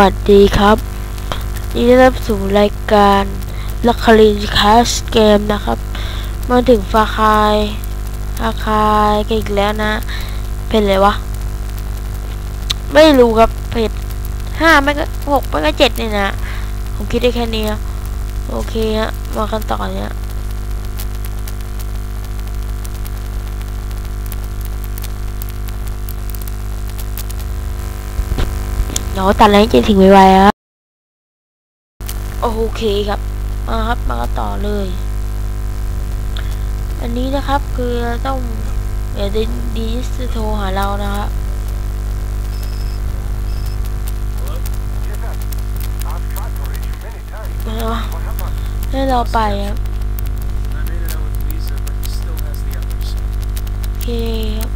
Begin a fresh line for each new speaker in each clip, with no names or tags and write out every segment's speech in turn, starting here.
วัสดีครับนดีต้อนรับสู่รายการลักคารินคาสเกมนะครับ มาถึงฟาคายฟาคายกันอีกแล้วนะ เป็นอะไรวะ ไม่รู้ครับเพจห้าไม่ก็หกไม่ก็เจ็ดนี่นะ ผมคิดได้แค่นี้ โอเคฮะ มากันต่อเนี่ย เดี๋ยวตัดแล้วจะถึงไวๆครับโอเคครับ มาครับ มาต่อเลย อันนี้นะครับคือต้องเดี๋ยวดีดีจะโทรหาเรานะครับให้เราไปครับโอเคครับ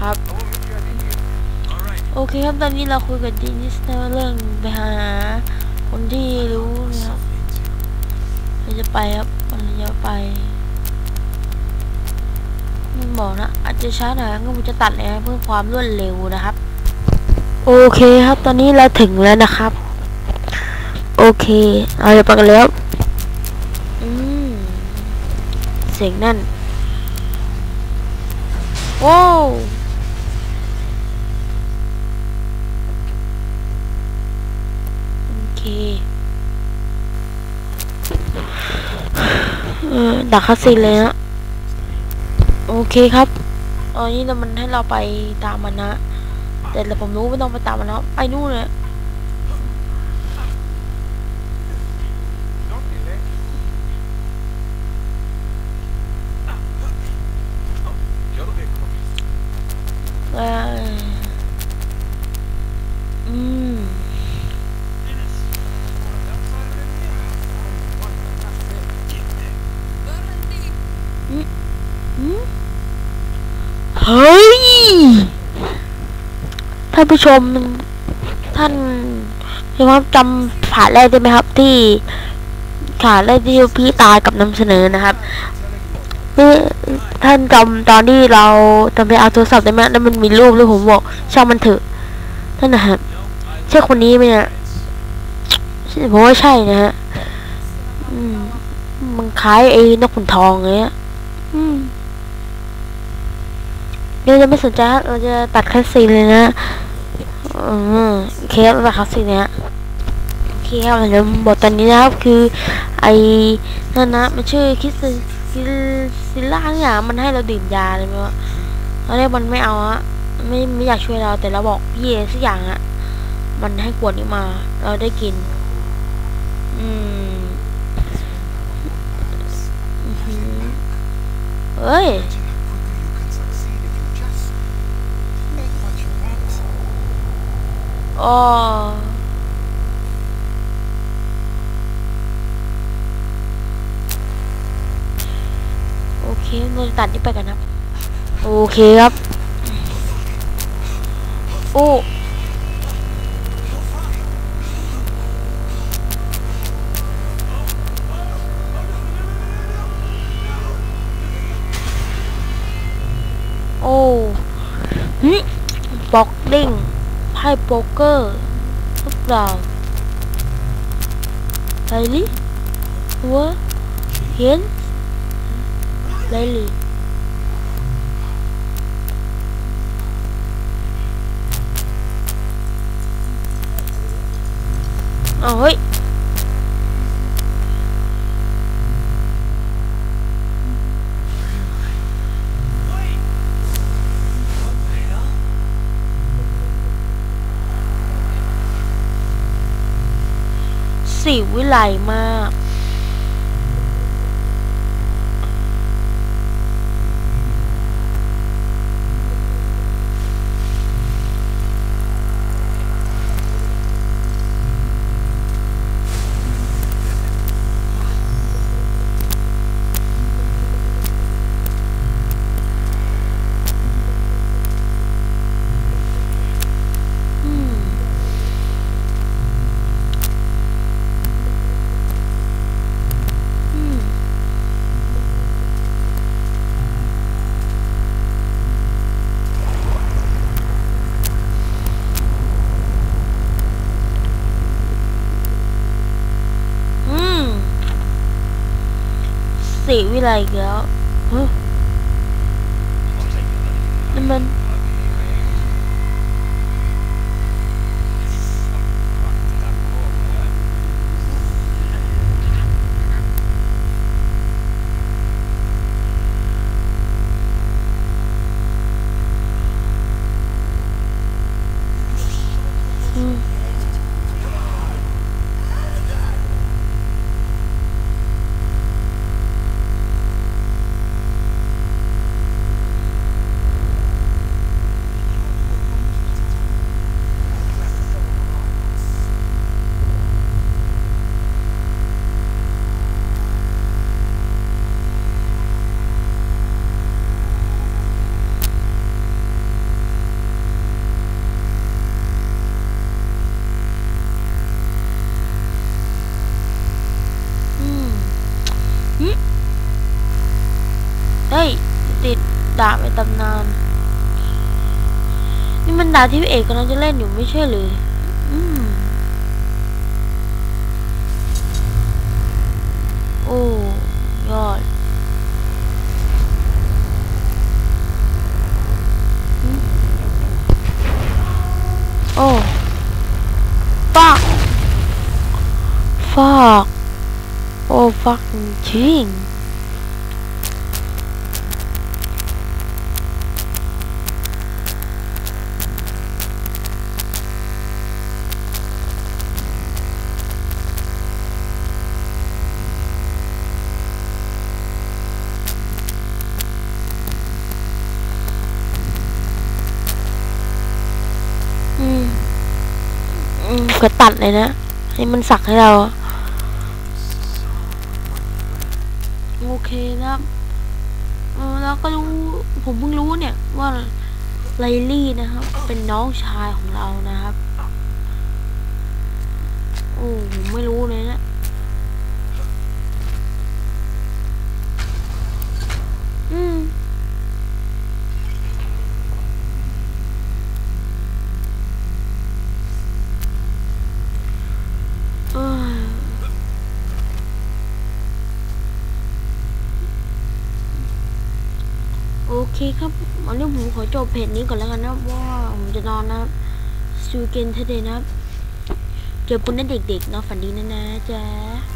ครับ โอเคครับตอนนี้เราคุยกับดินิสเนเรื่องไปหา คนที่รู้นะครับเราจะไปครับเราจะไปมันบอกนะอาจจะช้าหน่อยก็ผมจะตัดเลยเพื่อความรวดเร็วนะครับ โอเคครับตอนนี้เราถึงแล้วนะครับ โอเคเราจะไปกันแล้วอืมเสียงนั่นโดักคัสซีนเลยนะโอเคครับตอนนี้มันให้เราไปตามมันนะแต่เราผมรู้ไม่ต้องไปตามมันแล้วไปนู่นเลย ท่านผู้ชมท่านพี่ว่าจำผ่านแรกได้ไหมครับ ที่ขาแรกที่พี่ตายกับนำเสนอนะครับนี่ท่านจำตอนที่เราจำไปเอาโทรศัพท์ได้ไหมแล้วมันมีรูปแล้วผมบอกช่างมันเถอะนั่นนะครับใช่คนนี้ไหมเนี่ยใช่ผมว่าใช่นะฮะมันคล้ายไอ้นกขุนทองเลยอะอืม เดี๋ยวจะไม่สนใจเราจะตัดคัสซีนเลยนะอืมโอเคครับตัดคัสซีนเนี้ยโอเคครับเดี๋ยวบทตอนนี้นะครับคือไอ้นั่นนะมันชื่อคิสซิลซิล่าเนี่ยมันให้เราดื่มยาเลยไหมวะตอนแรกมันไม่เอาอะไม่ไม่อยากช่วยเราแต่เราบอกพี่เอสักอย่างอะมันให้ขวดนี้มา เราได้กิน อืมเอ้ย อ๋อโอเคเราจะตัดนี่ไปกันครับ โอเคครับ โอ้โอ้หึบ็อกดิ้ง ไพ่โป๊กเกอร์ สี่วิไลมาก สีวิไลอีกแล้วเฮ้ยนั่นมัน ดาบในตำนาน นี่มันดาบที่พี่เอกกำลังจะเล่นอยู่ไม่ใช่หรืออืมโอ้ยอดโอ้ fuck fuck oh fucking king อื อืมก็ตัดเลยนะ ให้มันสักให้เรา โอเคนะครับเออแล้วก็รู้ผมเพิ่งรู้เนี่ยว่าไลลี่นะครับ เป็นน้องชายของเรานะครับ โอ้ผมไม่ เคครับวันนี้ผมขอจบเพจนี้ก่อนแล้วกันนะว่าผมจะนอนนะครับซูเกนเทเดนะครับ เจอปุณนเด็กๆนะฝันดีนะนะจ๊ะ